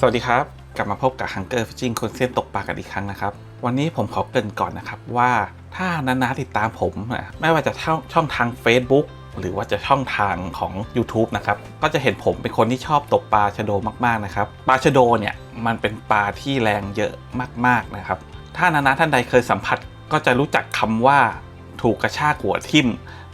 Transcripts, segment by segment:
สวัสดีครับ กลับมาพบกับ Hunger Fishing คนเส้นตกปลากันอีกครั้งนะครับ วันนี้ผมขอเกรินก่อนนะครับว่าถ้านาๆติดตามผมอะไม่ว่าจะช่องช่องทาง Facebook หรือว่าจะช่องทางของ YouTube นะครับ ก็จะเห็นผมเป็นคนที่ชอบตกปลาชะโดมากๆนะครับ ปลาชะโดเนี่ยมันเป็นปลาที่แรงเยอะมากๆนะครับ ถ้านานาท่านใดเคยสัมผัสก็จะรู้จักคำว่าถูกกระชากหัวทิ่ม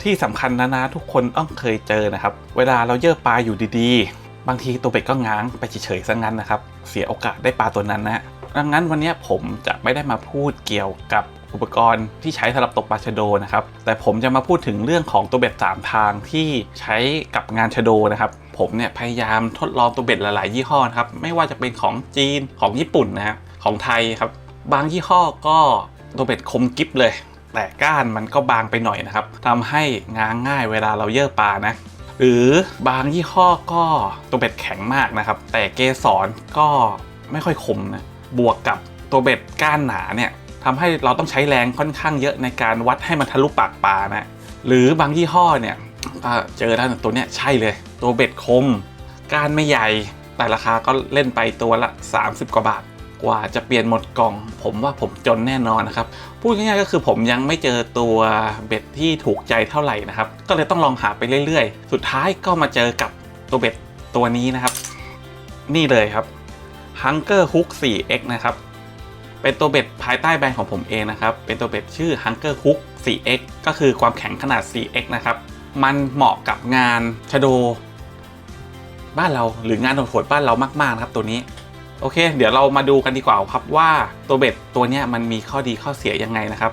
ที่สำคัญนานาทุกคนต้องเคยเจอนะครับ เวลาเราเยอะปลาอยู่ดีๆ บางทีตัวเบ็ดก็ง้างไปเฉยๆซะงั้นนะครับ เสียโอกาสได้ปลาตัวนั้นนะดังนั้นวันนี้ผมจะไม่ได้มาพูดเกี่ยวกับอุปกรณ์ที่ใช้สำหรับตกปลาชะโดนะครับ แต่ผมจะมาพูดถึงเรื่องของตัวเบ็ดสามทางที่ใช้กับงานชะโดนะครับ ผมเนี่ยพยายามทดลองตัวเบ็ดหลาย ๆ ยี่ห้อนะครับ ไม่ว่าจะเป็นของจีนของญี่ปุ่นนะของไทยครับ บางยี่ห้อก็ตัวเบ็ดคมกริบเลย แต่ก้านมันก็บางไปหน่อยนะครับทำให้ง้างง่ายเวลาเราเย่อปลานะ หรือบางยี่ห้อก็ตัวเบ็ดแข็งมากนะครับ แต่เกสรก็ไม่ค่อยคมนะบวกกับตัวเบ็ดก้านหนาเนี่ยทำให้เราต้องใช้แรงค่อนข้างเยอะในการวัดให้มันทะลุปากปลานะหรือบางยี่ห้อเนี่ยเจอแล้วตัวเนี้ยใช่เลย ตัวเบ็ดคม ก้านไม่ใหญ่แต่ราคาก็เล่นไปตัวละ 30 กว่าบาท กว่าจะเปลี่ยนหมดกล่อง ผมว่าผมจนแน่นอนนะครับ พูดง่ายๆก็คือผมยังไม่เจอตัวเบ็ดที่ถูกใจเท่าไหร่นะครับ ก็เลยต้องลองหาไปเรื่อยๆ สุดท้ายก็มาเจอกับตัวเบ็ดตัวนี้นะครับ นี่เลยครับ Hunger Hook 4X นะครับ เป็นตัวเบ็ดภายใต้แบรนด์ของผมเองนะครับ เป็นตัวเบ็ดชื่อ Hunger Hook 4X ก็คือความแข็งขนาด 4X นะครับ มันเหมาะกับงานชโด บ้านเราหรืองานโหดๆบ้านเรามากๆนะครับตัวนี้ โอเค เดี๋ยวเรามาดูกันดีกว่าครับว่าตัวเบ็ดตัวนี้มันมีข้อดีข้อเสียยังไงนะครับ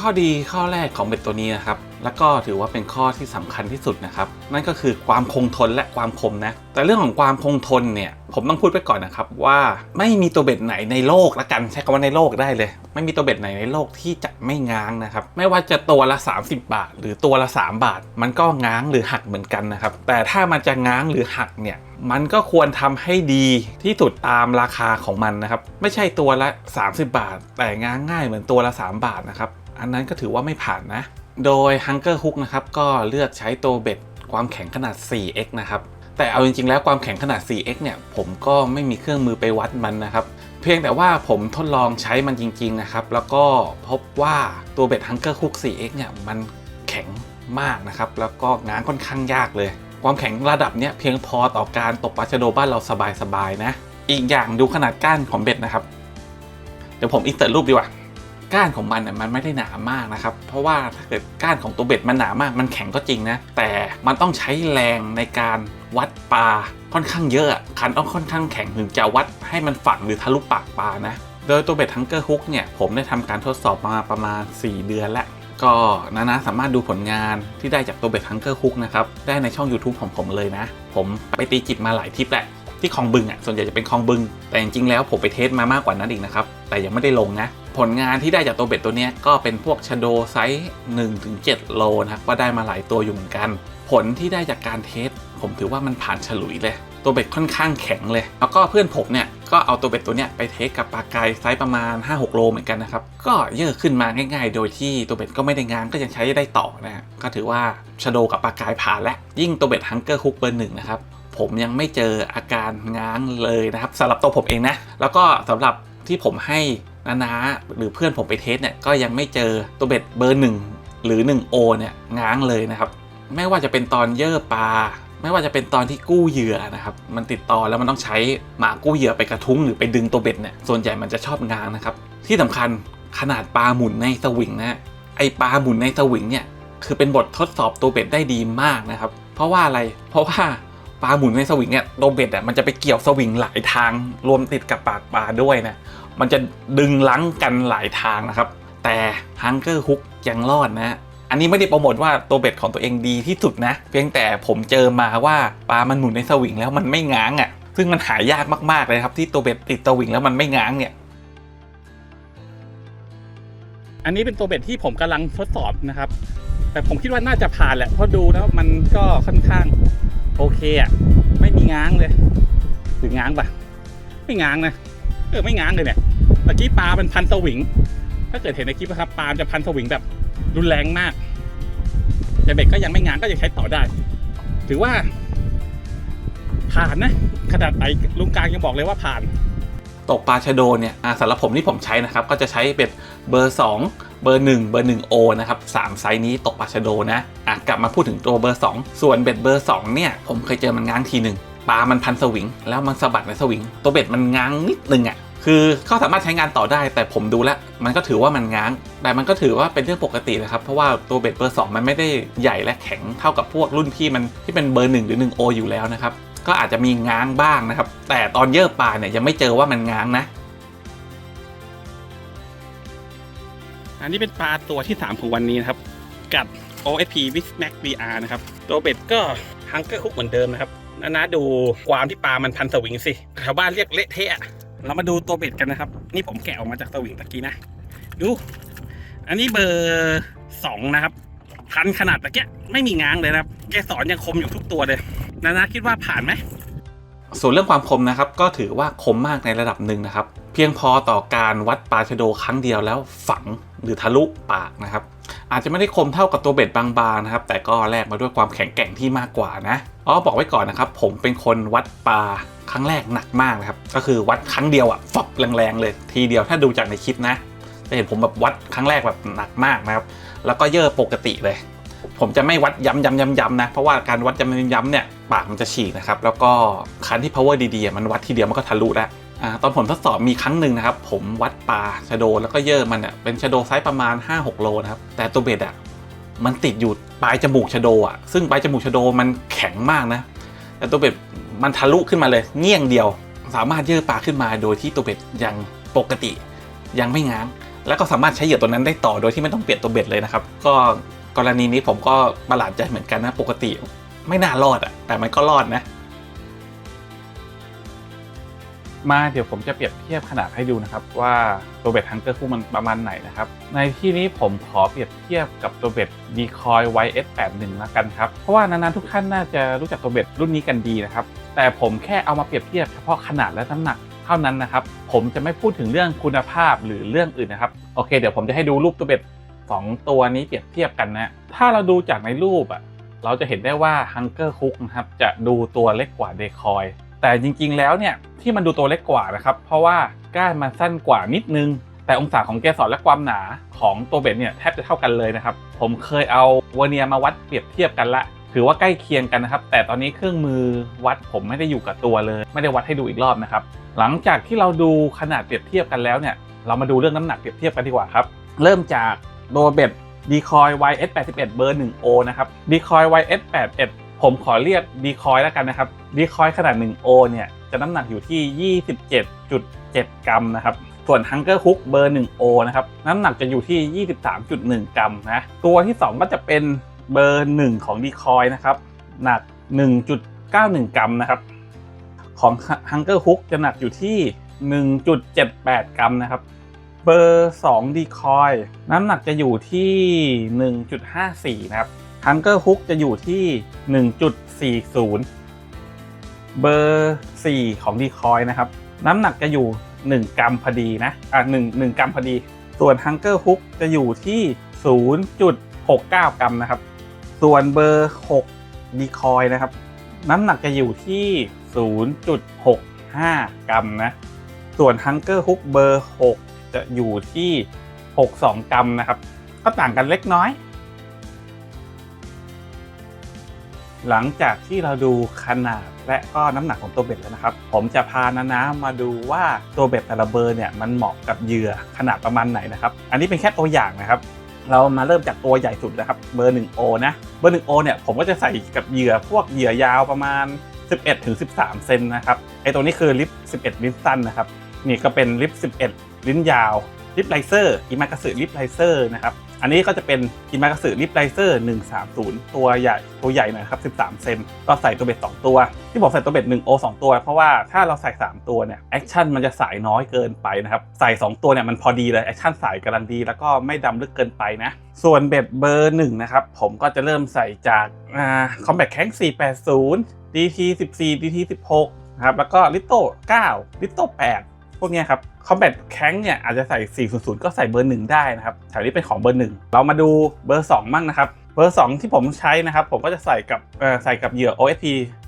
ข้อดีข้อแรกของเบ็ดตัวนี้นะครับ แล้วก็ถือว่าเป็นข้อที่สำคัญที่สุดนะครับ นั่นก็คือความคงทนและความคมนะ แต่เรื่องของความคงทนเนี่ย ผมต้องพูดไปก่อนนะครับ ว่าไม่มีตัวเบ็ดไหนในโลกละกัน ใช้คำว่าในโลกได้เลย ไม่มีตัวเบ็ดไหนในโลกที่จะไม่ง้างนะครับ ไม่ว่าจะตัวละ 30 บาท หรือตัวละ 3 บาท มันก็ง้างหรือหักเหมือนกันนะครับ แต่ถ้ามันจะง้างหรือหักเนี่ยมันก็ควรทำให้ดีที่สุดตามราคาของมันนะครับ ไม่ใช่ตัวละ 30 บาท แต่ง้างง่ายเหมือนตัวละ 3 บาทนะครับ อันนั้นก็ถือว่าไม่ผ่านนะ โดย Hunger Hook นะครับก็เลือกใช้ตัวเบ็ดความแข็งขนาด 4x นะครับแต่เอาจริงๆ แล้วความแข็งขนาด 4x เนี่ยผมก็ไม่มีเครื่องมือไปวัดมันนะครับ เพียงแต่ว่าผมทดลองใช้มันจริงๆนะครับ แล้วก็พบว่าตัวเบ็ด Hunger Hook 4x เนี่ยมันแข็งมากนะครับ แล้วก็ง้างค่อนข้างยากเลย ความแข็งระดับเนี้ยเพียงพอต่อการตกปลาชะโดบ้านเราสบายๆนะ อีกอย่างดูขนาดก้านของเบ็ดนะครับ เดี๋ยวผมอินเสิร์ตรูปดีกว่า ก้านของมันเนี่ยมันไม่ได้หนามากนะครับ เพราะว่าถ้าเกิดก้านของตัวเบ็ดมันหนามาก มันแข็งก็จริงนะ แต่มันต้องใช้แรงในการวัดปลาค่อนข้างเยอะคันต้องค่อนข้างแข็งถึงจะวัดให้มันฝังหรือทะลุปากปลานะ โดยตัวเบ็ดทังเกอร์ฮุกเนี่ยผมได้ทำการทดสอบมาประมาณ 4 เดือนแล้วก็นานะสามารถดูผลงานที่ได้จากตัวเบ็ดทังเกอร์ฮุกนะครับ ได้ในช่อง YouTube ของผมเลยนะ ผมไปตีจิบมาหลายทิปแหละ ที่คลองบึงอะส่วนใหญ่จะเป็นคลองบึง แต่จริงๆแล้วผมไปเทสมามากกว่านั้นอีกนะครับ แต่ยังไม่ได้ลงนะ ผลงานที่ได้จากตัวเบ็ดตัวนี้ก็เป็นพวกชโดไซส์1-7 โลนะครับก็ได้มาหลายตัวอยู่เหมือนกัน ผลที่ได้จากการเทส ผมถือว่ามันผ่านฉลุยเลย ตัวเบ็ดค่อนข้างแข็งเลย แล้วก็เพื่อนผมเนี่ยก็เอาตัวเบ็ดตัวเนี้ยไปเทสกับปลากายไซส์ประมาณ 5-6 โลเหมือนกันนะครับ ก็เยอะขึ้นมาง่ายๆ โดยที่ตัวเบ็ดก็ไม่ได้ง้างก็ยังใช้ได้ต่อนะก็ถือว่าชโดกับปลากายผ่านและยิ่งตัวเบ็ดฮังเกอร์ฮุกเบอร์หนึ่งนะครับผมยังไม่เจออาการง้างเลยนะครับสำหรับตัวผมเองนะแล้วก็สำหรับที่ผมให้ นานาหรือเพื่อนผมไปเทสเนี่ยก็ยังไม่เจอตัวเบ็ดเบอร์หนึ่งหรือ1โอเนี่ยง้างเลยนะครับ ไม่ว่าจะเป็นตอนเย่อปลาไม่ว่าจะเป็นตอนที่กู้เหยื่อนะครับ มันติดต่อแล้วมันต้องใช้หมากู้เหยื่อไปกระทุ้งหรือไปดึงตัวเบ็ดเนี่ย ส่วนใหญ่มันจะชอบง้างนะครับ ที่สำคัญขนาดปลาหมุนในสวิงนะไอปลาหมุนในสวิงเนี่ยคือเป็นบททดสอบตัวเบ็ดได้ดีมากนะครับ เพราะว่าอะไร เพราะว่าปลาหมุนในสวิงเนี่ยตัวเบ็ดอะมันจะไปเกี่ยวสวิงหลายทางรวมติดกับปากปลาด้วยนะ มันจะดึงลังกันหลายทางนะครับ แต่ฮังเกอร์ฮุกยังรอดนะอันนี้ไม่ได้โปรโมทว่าตัวเบ็ดของตัวเองดีที่สุดนะ เพียงแต่ผมเจอมาว่าปลามันหมุนในสวิงแล้วมันไม่ง้างอะ่ะ ซึ่งมันหายากมากๆเลยครับ ที่ตัวเบ็ดติดสวิงแล้วมันไม่ง้างเนี่ยอันนี้เป็นตัวเบ็ดที่ผมกำลังทดสอบนะครับ แต่ผมคิดว่าน่าจะผ่านแหละเพราะดูแล้วมันก็ค่อนข้างโอเคอะ่ะไม่มีง้างเลยหรือง้างปะไม่ง้างนะ เออไม่ง้างเลยเนี่ยเมื่อกี้ปลาเป็นพันสวิง ถ้าเกิดเห็นในคลิปนะครับปลาจะพันสวิงแบบรุนแรงมากแต่เบ็ดก็ยังไม่ง้างก็ยังใช้ต่อได้ ถือว่า ผ่านนะขนาดไอ้ลุงกลางยังบอกเลยว่าผ่าน ตกปลาชะโดเนี่ยอ่าสำหรับผมที่ผมใช้นะครับ ก็จะใช้เป็นเบอร์ 2 เบอร์ 1 เบอร์1 O นะครับสามไซส์นี้ตกปลาชะโดนะอะกลับมาพูดถึงตัวเบอร์ 2 ส่วนเบ็ดเบอร์2เนี่ยผมเคยเจอมันง้างทีหนึ่ง ปลามันพันสวิง แล้วมันสะบัดในสวิง ตัวเบ็ดมันง้างนิดนึงอะคือก็สามารถใช้งานต่อได้แต่ผมดูแล้ว มันก็ถือว่ามันง้าง แต่มันก็ถือว่าเป็นเรื่องปกตินะครับ เพราะว่าตัวเบ็ดเบอร์ 2 มันไม่ได้ใหญ่และแข็งเท่ากับพวกรุ่นพี่มันที่เป็นเบอร์ 1 หรือ 1 O อยู่แล้วนะครับ ก็อาจจะมีง้างบ้างนะครับ แต่ตอนเยอะปลาเนี่ยยังไม่เจอว่ามันง้างนะ อันนี้เป็นปลาตัวที่ 3 ของวันนี้นะครับ กับ OSP w i s Max VR นะครับ ตัวเบ็ดก็ฮังเกอร์คุกเหมือนเดิมนะครับ นานาดูความที่ปลามันพันสวิงสิชาวบ้านเรียกเละเทะเรามาดูตัวเบ็ดกันนะครับ นี่ผมแกะออกมาจากสวิงตะกี้นะ ดู อันนี้เบอร์สองนะครับ พันขนาดตะเกียไม่มีง้างเลยนะครับ แกสอนยังคมอยู่ทุกตัวเลยนานาคิดว่าผ่านไหมส่วนเรื่องความคมนะครับ ก็ถือว่าคมมากในระดับหนึ่งนะครับ เพียงพอต่อการวัดปลาชโดครั้งเดียวแล้วฝังหรือทะลุปากนะครับ อาจจะไม่ได้คมเท่ากับตัวเบ็ดบางๆนะครับ แต่ก็แลกมาด้วยความแข็งแกร่งที่มากกว่านะอ๋อบอกไว้ก่อนนะครับ ผมเป็นคนวัดปลาครั้งแรกหนักมากนะครับ ก็คือวัดครั้งเดียวอะฟับแรงๆเลยทีเดียวถ้าดูจากในคลิปนะจะเห็นผมแบบวัดครั้งแรกแบบหนักมากนะครับ แล้วก็เย่อปกติเลย ผมจะไม่วัดย้ำย้ำย้ำย้ำนะ เพราะว่าการวัดย้ำย้ำย้ำเนี่ยปากมันจะฉีกนะครับ แล้วก็คันที่ power ดีๆมันวัดทีเดียวมันก็ทะลุแล้ว ตอนผมทดสอบมีครั้งหนึ่งนะครับ ผมวัดปลาชะโดแล้วก็เยอะมันอะเป็นชะโดไซส์ประมาณ 5-6 โลนะครับ แต่ตัวเบ็ดอะมันติดอยู่ปลายจมูกชะโดอะซึ่งปลายจมูกชะโดมันแข็งมากนะ แต่ตัวเบ็ดมันทะลุขึ้นมาเลยเงี้ยงเดียว สามารถเยอะปลาขึ้นมาโดยที่ตัวเบ็ดยังปกติ ยังไม่ง้าง แล้วก็สามารถใช้เหยื่อตัวนั้นได้ต่อโดยที่ไม่ต้องเปลี่ยนตัวเบ็ดเลยนะครับ ก็กรณีนี้ผมก็ประหลาดใจเหมือนกันนะ ปกติ ไม่น่ารอดอะแต่มันก็รอดนะ มาเดี๋ยวผมจะเปรียบเทียบขนาดให้ดูนะครับว่าตัวเบ็ดฮังเกอร์คู่มันประมาณไหนนะครับ ในที่นี้ผมขอเปรียบเทียบกับตัวเบ็ด Decoy YS81 ละกันครับ เพราะว่านานๆทุกท่านน่าจะรู้จักตัวเบ็ดรุ่นนี้กันดีนะครับ แต่ผมแค่เอามาเปรียบเทียบเฉพาะขนาดและน้ำหนักเท่านั้นนะครับ ผมจะไม่พูดถึงเรื่องคุณภาพหรือเรื่องอื่นนะครับโอเคเดี๋ยวผมจะให้ดูรูปตัวเบ็ดสองตัวนี้เปรียบเทียบกันนะถ้าเราดูจากในรูปอะเราจะเห็นได้ว่า Hunger Hook นะครับจะดูตัวเล็กกว่า Decoy แต่จริงๆแล้วเนี่ยที่มันดูตัวเล็กกว่านะครับ เพราะว่าก้านมันสั้นกว่านิดนึง แต่องศาของเกสรและความหนาของตัวเบ็ดเนี่ยแทบจะเท่ากันเลยนะครับ ผมเคยเอาวเนียมาวัดเปรียบเทียบกันละ ถือว่าใกล้เคียงกันนะครับ แต่ตอนนี้เครื่องมือวัดผมไม่ได้อยู่กับตัวเลย ไม่ได้วัดให้ดูอีกรอบนะครับ หลังจากที่เราดูขนาดเปรียบเทียบกันแล้วเนี่ย เรามาดูเรื่องน้ำหนักเปรียบเทียบกันดีกว่าครับ เริ่มจากตัวเบ็ด Decoy YS81 เบอร์ 1O นะครับ Decoy YS81 ผมขอเรียก Decoy แล้วกันนะครับ Decoy ขนาด 1O เนี่ยจะน้ำหนักอยู่ที่ 27.7 กรัมนะครับ ส่วน Hunger Hook เบอร์ 1O นะครับน้ำหนักจะอยู่ที่ 23.1 กรัมนะตัวที่ 2 ก็จะเป็นเบอร์ 1 ของ Decoy นะครับหนัก 1.91 กรัมนะครับของ Hunger Hook จะหนักอยู่ที่ 1.78 กรัมนะครับเบอร์2 Decoy น้ำหนักจะอยู่ที่ 1.54 นะครับ Hunger Hook จะอยู่ที่ 1.40 เบอร์ 4 ของ Decoy นะครับ น้ำหนักจะอยู่ 1 กรัมพอดีนะอะ1 1กรัมพอดี ส่วน Hunger Hook จะอยู่ที่ 0.69 กรัมนะครับ ส่วนเบอร์6 Decoy นะครับ น้ำหนักจะอยู่ที่ 0.65 กรัมนะ ส่วน Hunger Hook เบอร์ 6 จะอยู่ที่ 62 กรัมนะครับ ก็ต่างกันเล็กน้อย หลังจากที่เราดูขนาดและก็น้ำหนักของตัวเบ็ดแล้วนะครับ ผมจะพานานามาดูว่าตัวเบ็ดแต่ละเบอร์เนี่ยมันเหมาะกับเหยื่อขนาดประมาณไหนนะครับ อันนี้เป็นแค่ตัวอย่างนะครับ เรามาเริ่มจากตัวใหญ่สุดนะครับเบอร์ 1O นะเบอร์ 1O เนี่ยผมก็จะใส่กับเหยื่อพวกเหยื่อยาวประมาณ 11ถึง13 เซนนะครับไอตัวนี้คือลิฟ11 ลิ้นสั้นนะครับนี่ก็เป็นลิฟ11 ลิ้นยาวลิฟไลเซอร์อิมากาสึลิฟไลเซอร์นะครับ อันนี้ก็จะเป็นอิมากาสึลิฟไลเซอร์130 ตัวใหญ่ตัวใหญ่หน่อยครับ13 เซนก็ใส่ตัวเบ็ด 2 ตัว ที่บอกใส่ตัวเบ็ด 1O 2ตัว เพราะว่าถ้าเราใส่ 3 ตัวเนี่ยแอคชั่นมันจะสายน้อยเกินไปนะครับ ใส่ 2 ตัวเนี่ยมันพอดีเลยแอคชั่นสายกำลังดี แล้วก็ไม่ดำลึกเกินไปนะ ส่วนเบ็ดเบอร์1นะครับผมก็จะเริ่มใส่จากอ่าคอมแบทแข้ง480 DT 14 DT 16นะครับแล้วก็ลิโต้9ลิโต้8 พวกนี้ครับคอมแบทแข้งเนี่ยอาจจะใส่ 400 ก็ใส่เบอร์ 1 ได้นะครับแถวนี้เป็นของเบอร์ 1 เรามาดูเบอร์2มั่งนะครับเบอร์ 2 ที่ผมใช้นะครับ ผมก็จะใส่กับใส่กับเหยื่อ OSP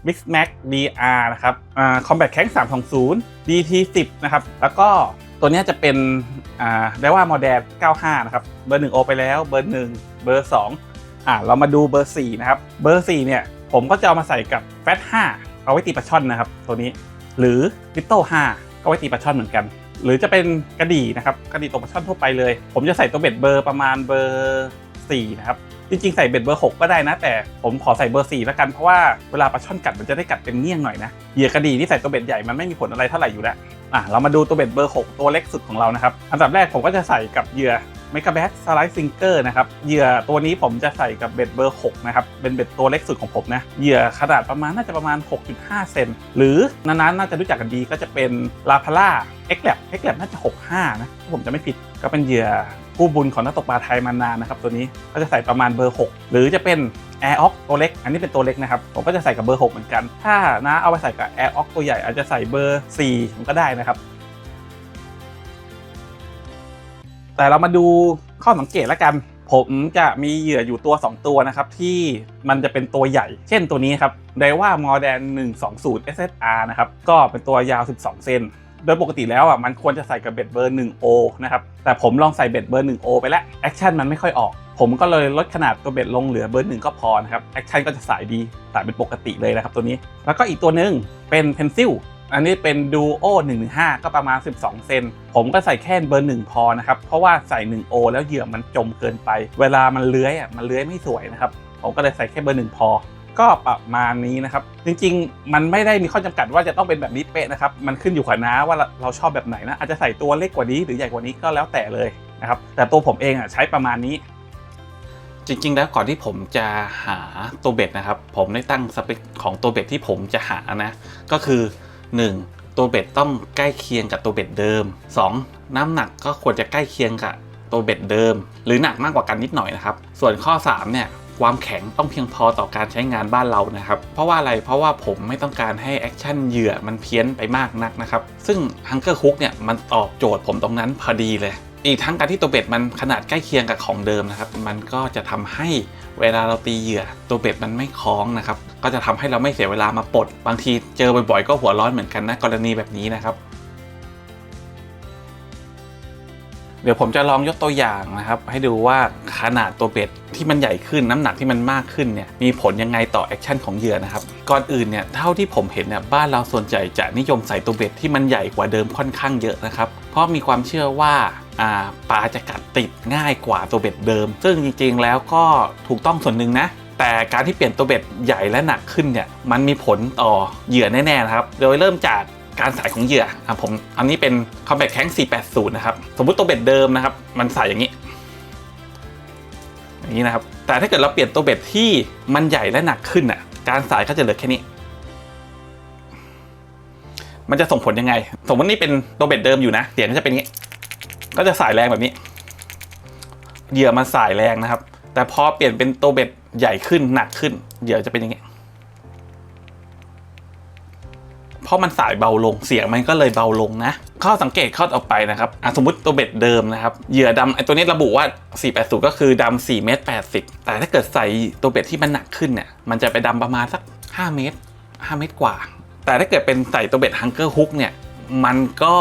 Mix Max DR นะครับคอ่า Combat Crank 320 DT 10 นะครับแล้วก็ตัวนี้จะเป็นได้ว่า Model 95 นะครับ เบอร์ 1 โอไปแล้ว เบอร์ 1 เบอร์ 2อ่าเรามาดูเบอร์ 4 นะครับ เบอร์ 4 เนี่ย ผมก็จะเอามาใส่กับ Fat 5เอาไว้ตีปลาช่อนนะครับ ตัวนี้ หรือ c r y p t o 5 ก็ไว้ตีปลาช่อนเหมือนกัน หรือจะเป็นกระดี่นะครับกระดี่ตกปลาช่อนทั่วไปเลย ผมจะใส่ตัวเบ็ดเบอร์ประมาณเบอร์4นะครับจริงๆใส่เบ็ดเบอร์ 6 ก็ได้นะ แต่ผมขอใส่เบอร์4แล้วกันเพราะว่าเวลาปลาช่อนกัดมันจะได้กัดเป็นเงี้ยงหน่อยนะเหยื่อกระดี่ที่ใส่ตัวเบ็ดใหญ่มันไม่มีผลอะไรเท่าไหร่อยู่แล้วอะเรามาดูตัวเบ็ดเบอร์ 6 ตัวเล็กสุดของเรานะครับอันดับแรกผมก็จะใส่กับเหยื่อ m e g a b a t s l i d e Finger นะครับ เหยื่อตัวนี้ผมจะใส่กับเบ็ดเบอร์ 6 นะครับ เป็นเบ็ดตัวเล็กสุดของผมนะ เหยื่อขนาดประมาณน่าจะประมาณ 6.5 เซน หรือนานๆน่าจะรู้จักกันดีก็จะเป็น La p a l a X Lab X Lab น่าจะ 65 นะถ้าผมจะไม่ผิด ก็เป็นเหยื่อกู้บุญของนักตกปลาไทยมานานนะครับ ตัวนี้ก็จะใส่ประมาณเบอร์ 6 หรือจะเป็น Air Ox ตัวเล็ก อันนี้เป็นตัวเล็กนะครับ ผมก็จะใส่กับเบอร์ 6 เหมือนกัน ถ้านะเอาไปใส่กับ Air Ox ตัวใหญ่อาจจะใส่เบอร์4มันก็ได้นะครับ แต่เรามาดูข้อสังเกตแล้วกัน ผมจะมีเหยื่ออยู่ตัว 2 ตัวนะครับ ที่มันจะเป็นตัวใหญ่ เช่นตัวนี้ครับไดว่า Modern 120 SSR นะครับ ก็เป็นตัวยาว 12 เซนโดยปกติแล้วอะมันควรจะใส่กับเบ็ดเบอร์ 1O นะครับแต่ผมลองใส่เบ็ดเบอร์ 1O ไปแล้วแอคชั่นมันไม่ค่อยออก ผมก็เลยลดขนาดตัวเบ็ดลงเหลือเบอร์หนึ่งก็พอนะครับแอคชั่นก็จะสายดีสายเป็นปกติเลยนะครับตัวนี้ แล้วก็อีกตัวหนึ่งเป็นเพนซิล อันนี้เป็น Duo 115 ก็ประมาณ 12 เซน ผมก็ใส่แค่เบอร์ 1 พอนะครับ เพราะว่าใส่ 1O แล้วเหยื่อมันจมเกินไป เวลามันเลื้อยอะมันเลื้อยไม่สวยนะครับ ผมก็เลยใส่แค่เบอร์ 1 พอ ก็ประมาณนี้นะครับ จริงๆ มันไม่ได้มีข้อจำกัดว่าจะต้องเป็นแบบนี้เป๊ะนะครับ มันขึ้นอยู่กับน้าว่าเราชอบแบบไหนนะ อาจจะใส่ตัวเล็กกว่านี้หรือใหญ่กว่านี้ก็แล้วแต่เลยนะครับ แต่ตัวผมเองอะใช้ประมาณนี้จริงๆ แล้วก่อนที่ผมจะหาตัวเบ็ดนะครับ ผมได้ตั้งสเปคของตัวเบ็ดที่ผมจะหานะ ก็คือ 1. ตัวเบ็ดต้องใกล้เคียงกับตัวเบ็ดเดิม 2. น้ำหนักก็ควรจะใกล้เคียงกับตัวเบ็ดเดิม หรือหนักมากกว่ากันนิดหน่อยนะครับ ส่วนข้อ 3 เนี่ยความแข็งต้องเพียงพอต่อการใช้งานบ้านเรานะครับ เพราะว่าอะไร เพราะว่าผมไม่ต้องการให้แอคชั่นเหยื่อมันเพี้ยนไปมากนักนะครับ ซึ่งฮังเกอร์คุกเนี่ยมันตอบโจทย์ผมตรงนั้นพอดีเลย อีกทั้งการที่ตัวเบ็ดมันขนาดใกล้เคียงกับของเดิมนะครับ มันก็จะทำให้เวลาเราตีเหยื่อ ตัวเบ็ดมันไม่คล้องนะครับ ก็จะทำให้เราไม่เสียเวลามาปลด บางทีเจอบ่อยๆ ก็หัวร้อนเหมือนกันนะกรณีแบบนี้นะครับ เดี๋ยวผมจะลองยกตัวอย่างนะครับ ให้ดูว่าขนาดตัวเบ็ดที่มันใหญ่ขึ้นน้ำหนักที่มันมากขึ้นเนี่ยมีผลยังไงต่อแอคชั่นของเหยื่อนะครับ ก่อนอื่นเนี่ยเท่าที่ผมเห็นเนี่ยบ้านเราส่วนใหญ่จะนิยมใส่ตัวเบ็ดที่มันใหญ่กว่าเดิมค่อนข้างเยอะนะครับ เพราะมีความเชื่อว่า ปลาจะกัดติดง่ายกว่าตัวเบ็ดเดิม ซึ่งจริงๆแล้วก็ถูกต้องส่วนหนึ่งนะแต่การที่เปลี่ยนตัวเบ็ดใหญ่และหนักขึ้นเนี่ยมันมีผลต่อเหยื่อแน่ๆนะครับ โดยเริ่มจากการใส่ของเหยื่ออะผมอันนี้เป็น Combat Crank 480 นะครับ สมมุติตัวเบ็ดเดิมนะครับ มันใส่อย่างนี้ อย่างนี้นะครับ แต่ถ้าเกิดเราเปลี่ยนตัวเบ็ดที่มันใหญ่และหนักขึ้นอะ การสายก็จะเหลือแค่นี้ มันจะส่งผลยังไง สมมตินี่เป็นตัวเบ็ดเดิมอยู่นะเสียงก็จะเป็นอย่างนี้ ก็จะสายแรงแบบนี้ เหยื่อมันสายแรงนะครับ แต่พอเปลี่ยนเป็นตัวเบ็ดใหญ่ขึ้นหนักขึ้น เหยื่อจะเป็นอย่างนี้เพราะมันสายเบาลงเสียงมันก็เลยเบาลงนะข้อสังเกตข้อต่อไปนะครับสมมติตัวเบ็ดเดิมนะครับเหยื่อดำไอตัวนี้ระบุว่า 480 ก็คือดำ4เมตร80 แต่ถ้าเกิดใส่ตัวเบ็ดที่มันหนักขึ้นเนี่ยมันจะไปดำประมาณสัก 5 เมตร 5 เมตรกว่า แต่ถ้าเกิดเป็นใส่ตัวเบ็ดฮังเกอร์ฮุกเนี่ยมันก็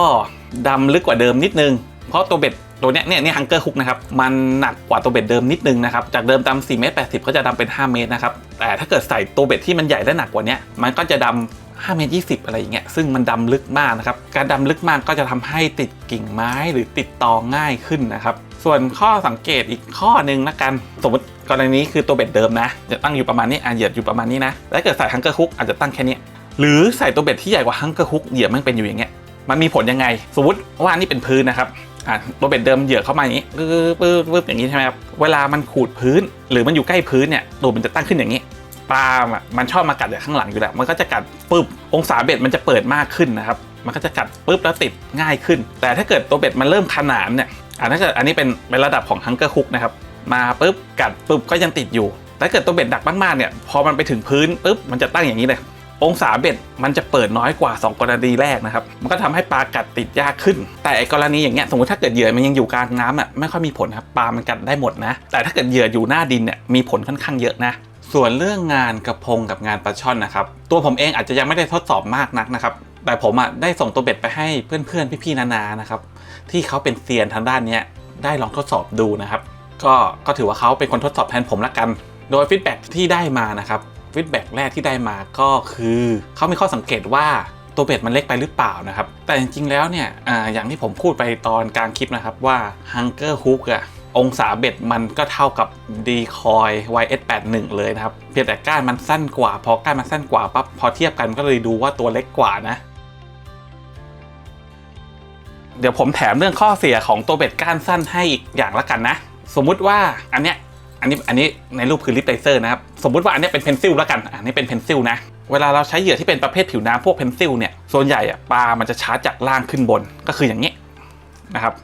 ดำลึกกว่าเดิมนิดนึง เพราะตัวเบ็ดตัวเนี้ยเนี่ยนี่ฮังเกอร์ฮุกนะครับมันหนักกว่าตัวเบ็ดเดิมนิดนึงนะครับจากเดิมดำ4เมตร80ก็จะดำเป็น 5 เมตรนะครับแต่ถ้าเกิดใส่ตัวเบ็ดที่มันใหญ่และหนักกว่านี้มันก็จะดำ5เมตร20 อะไรอย่างเงี้ยซึ่งมันดำลึกมากนะครับ การดำลึกมากก็จะทำให้ติดกิ่งไม้หรือติดตอง่ายขึ้นนะครับ ส่วนข้อสังเกตอีกข้อหนึ่งละกัน สมมติกรณีนี้คือตัวเบ็ดเดิมนะ จะตั้งอยู่ประมาณนี้อะเหยียดอยู่ประมาณนี้นะแล้วเกิดใส่ฮังเกอร์ฮุกอาจจะตั้งแค่นี้ หรือใส่ตัวเบ็ดที่ใหญ่กว่าฮังเกอร์ฮุกเหยียดมันเป็นอยู่อย่างเงี้ยมันมีผลยังไง สมมติว่านี่เป็นพื้นนะครับ อะตัวเบ็ดเดิมเหยื่อเข้ามาอย่างนี้ปึ๊บปึ๊บปึ๊บอย่างนี้ใช่ไหมครับเวลามันขูดพื้น หรือมันอยู่ใกล้พื้นเนี่ยตัวมันจะตั้งขึ้นอย่างนี้ปลาอะมันชอบมากัดจากข้างหลังอยู่แล้วมันก็จะกัดปุ๊บองศาเบ็ดมันจะเปิดมากขึ้นนะครับมันก็จะกัดปุ๊บแล้วติดง่ายขึ้น แต่ถ้าเกิดตัวเบ็ดมันเริ่มขนานเนี่ยอ่าถ้าเกิดอันนี้เป็นเป็นระดับของฮังเกอร์คุกนะครับมาปุ๊บกัดปุ๊บก็ยังติดอยู่แต่ถ้าเกิดตัวเบ็ดดักมากๆเนี่ยพอมันไปถึงพื้นปุ๊บมันจะตั้งอย่างนี้เลย องศาเบ็ดมันจะเปิดน้อยกว่า 2 กรณีแรกนะครับ มันก็ทำให้ปลากัดติดยากขึ้น แต่กรณีอย่างเงี้ยสมมติถ้าเกิดเหยื่อมันยังอยู่กลางน้ำอะไม่ค่อยมีผลครับปลามันกัดได้หมดนะ แต่ถ้าเกิดเหยื่ออยู่หน้าดินเนี่ยมีผลค่อนข้างเยอะนะส่วนเรื่องงานกระพงกับงานปลาช่อนนะครับ ตัวผมเองอาจจะยังไม่ได้ทดสอบมากนักนะครับ แต่ผมอะได้ส่งตัวเบ็ดไปให้เพื่อนๆพี่ๆนานานะครับ ที่เขาเป็นเซียนทางด้านเนี้ยได้ลองทดสอบดูนะครับ ก็ก็ถือว่าเขาเป็นคนทดสอบแทนผมละกัน โดยฟีดแบ็กที่ได้มานะครับ ฟีดแบ็กแรกที่ได้มาก็คือเขามีข้อสังเกตว่าตัวเบ็ดมันเล็กไปหรือเปล่านะครับ แต่จริงๆแล้วเนี่ยออย่างที่ผมพูดไปตอนกลางคลิปนะครับว่า Hunger Hook อะองศาเบ็ดมันก็เท่ากับ Decoy YS81 เลยนะครับ เพียงแต่ก้านมันสั้นกว่า พอก้านมันสั้นกว่าปั๊บพอเทียบกันก็เลยดูว่าตัวเล็กกว่านะ เดี๋ยวผมแถมเรื่องข้อเสียของตัวเบ็ดก้านสั้นให้อีกอย่างละกันนะ สมมุติว่าอันเนี้ยอันนี้อันนี้ในรูปคือลิปไตเซอร์นะครับ สมมุติว่าอันนี้เป็นเพนซิลแล้วกัน อันนี้เป็นเพนซิลนะ เวลาเราใช้เหยื่อที่เป็นประเภทผิวน้ำพวกเพนซิลเนี่ย ส่วนใหญ่อะปลา มันจะชาร์จจากล่างขึ้นบน ก็คืออย่างนี้นะครับ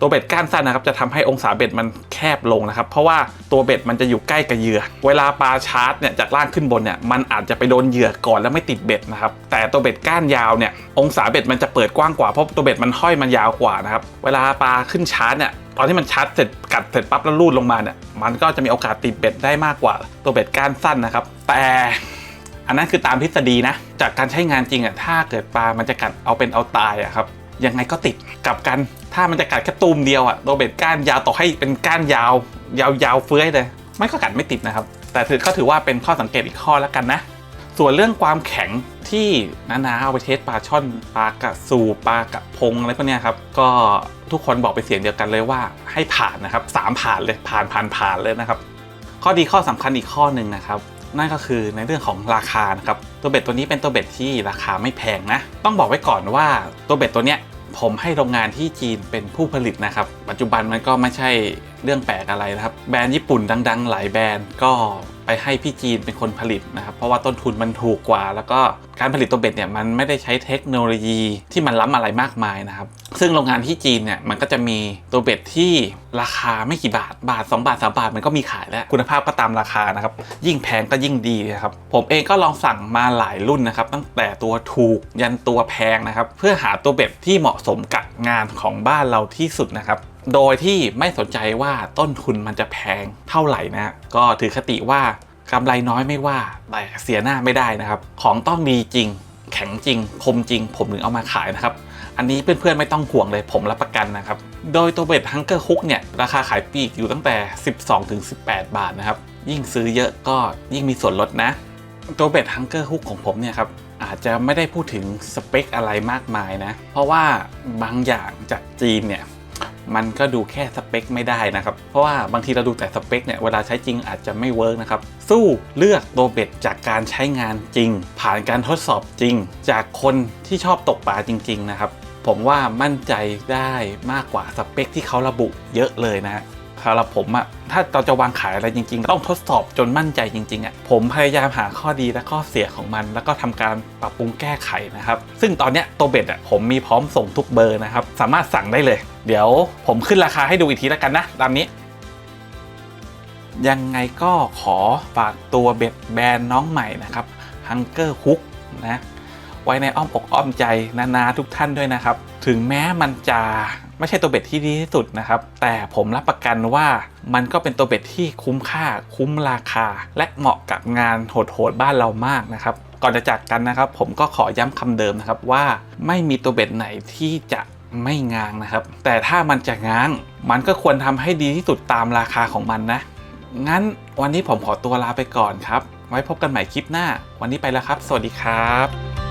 ตัวเบ็ดก้านสั้นนะครับ จะทำให้องศาเบ็ดมันแคบลงนะครับ เพราะว่าตัวเบ็ดมันจะอยู่ใกล้กับเหยื่อ เวลาปลาชาร์จเนี่ยจากล่างขึ้นบนเนี่ย มันอาจจะไปโดนเหยื่อก่อนแล้วไม่ติดเบ็ดนะครับ แต่ตัวเบ็ดก้านยาวเนี่ย องศาเบ็ดมันจะเปิดกว้างกว่า เพราะตัวเบ็ดมันห้อยมันยาวกว่านะครับ เวลาปลาขึ้นชาร์จเนี่ย ตอนที่มันชาร์จเสร็จกัดเสร็จปั๊บแล้วลูดลงมาเนี่ยมันก็จะมีโอกาสติดเบ็ดได้มากกว่าตัวเบ็ดก้านสั้นนะครับ แต่อันนั้นคือตามทฤษฎีนะ จากการใช้งานจริงอะถ้าเกิดปลามันจะกัดเอาเป็นเอาตายอะครับยังไงก็ติดกลับกันถ้ามันจะกัดแค่ตูมเดียวอะตัวเบ็ดก้านยาวต่อให้เป็นก้านยาว ยาวยาวๆเฟื้อยเลยไม่ก็กัดไม่ติดนะครับ แต่ถือก็ถือว่าเป็นข้อสังเกตอีกข้อแล้วกันนะ ส่วนเรื่องความแข็ง ที่นานาเอาไปเทสปลาช่อนปลากระสูปลากระพงอะไรพวกนี้ครับก็ทุกคนบอกเป็นเสียงเดียวกันเลยว่าให้ผ่านนะครับสามผ่านเลยผ่านผ่านผ่านเลยนะครับ ข้อดีข้อสำคัญอีกข้อหนึ่งนะครับนั่นก็คือในเรื่องของราคานะครับตัวเบ็ดตัวนี้เป็นตัวเบ็ดที่ราคาไม่แพงนะต้องบอกไว้ก่อนว่าตัวเบ็ดตัวเนี้ยผมให้โรงงานที่จีนเป็นผู้ผลิตนะครับ ปัจจุบันมันก็ไม่ใช่เรื่องแปลกอะไรนะครับ แบรนด์ญี่ปุ่นดัง ๆ หลายแบรนด์ก็ ไปให้พี่จีนเป็นคนผลิตนะครับ เพราะว่าต้นทุนมันถูกกว่า แล้วก็การผลิตตัวเบ็ดเนี่ยมันไม่ได้ใช้เทคโนโลยีที่มันล้ำอะไรมากมายนะครับ ซึ่งโรงงานที่จีนเนี่ยมันก็จะมีตัวเบ็ดที่ราคาไม่กี่บาทบาท 2 บาท 3 บาทมันก็มีขายแล้ว คุณภาพก็ตามราคานะครับ ยิ่งแพงก็ยิ่งดีนะครับ ผมเองก็ลองสั่งมาหลายรุ่นนะครับ ตั้งแต่ตัวถูกยันตัวแพงนะครับ เพื่อหาตัวเบ็ดที่เหมาะสมกับงานของบ้านเราที่สุดนะครับโดยที่ไม่สนใจว่าต้นทุนมันจะแพงเท่าไหร่นะ ก็ถือคติว่ากำไรน้อยไม่ว่าแต่เสียหน้าไม่ได้นะครับ ของต้องดีจริง แข็งจริง คมจริง ผมถึงเอามาขายนะครับ อันนี้เพื่อนๆไม่ต้องห่วงเลยผมรับประกันนะครับ โดยตัวเบ็ดฮังเกอร์ฮุกเนี่ยราคาขายปีกอยู่ตั้งแต่ 12-18 บาทนะครับ ยิ่งซื้อเยอะก็ยิ่งมีส่วนลดนะ ตัวเบ็ดฮังเกอร์ฮุกของผมเนี่ยครับอาจจะไม่ได้พูดถึงสเปคอะไรมากมายนะ เพราะว่าบางอย่างจากจีนเนี่ย มันก็ดูแค่สเปคไม่ได้นะครับ เพราะว่าบางทีเราดูแต่สเปคเนี่ยเวลาใช้จริงอาจจะไม่เวิร์กนะครับ สู้เลือกตัวเบ็ดจากการใช้งานจริง ผ่านการทดสอบจริง จากคนที่ชอบตกปลาจริง ๆ นะครับ ผมว่ามั่นใจได้มากกว่าสเปคที่เขาระบุเยอะเลยนะสำหรับผมอะถ้าเราจะวางขายอะไรจริง ๆ ต้องทดสอบจนมั่นใจจริง ๆอะผมพยายามหาข้อดีและข้อเสียของมัน แล้วก็ทำการปรับปรุงแก้ไขนะครับ ซึ่งตอนเนี้ยตัวเบ็ดอะผมมีพร้อมส่งทุกเบอร์นะครับ สามารถสั่งได้เลย เดี๋ยวผมขึ้นราคาให้ดูอีกทีแล้วกันนะตามนี้ ยังไงก็ขอฝากตัวเบ็ดแบรนด์น้องใหม่นะครับ Hunger Hook นะไว้ในอ้อมอกอ้อมใจนานาทุกท่านด้วยนะครับ ถึงแม้มันจะไม่ใช่ตัวเบ็ดที่ดีที่สุดนะครับ แต่ผมรับประกันว่ามันก็เป็นตัวเบ็ดที่คุ้มค่าคุ้มราคา และเหมาะกับงานโหดๆบ้านเรามากนะครับ ก่อนจะจากกันนะครับ ผมก็ขอย้ำคำเดิมนะครับว่าไม่มีตัวเบ็ดไหนที่จะ ไม่ง้างนะครับ แต่ถ้ามันจะง้าง มันก็ควรทำให้ดีที่สุดตามราคาของมันนะ งั้นวันนี้ผมขอตัวลาไปก่อนครับ ไว้พบกันใหม่คลิปหน้า วันนี้ไปแล้วครับ สวัสดีครับ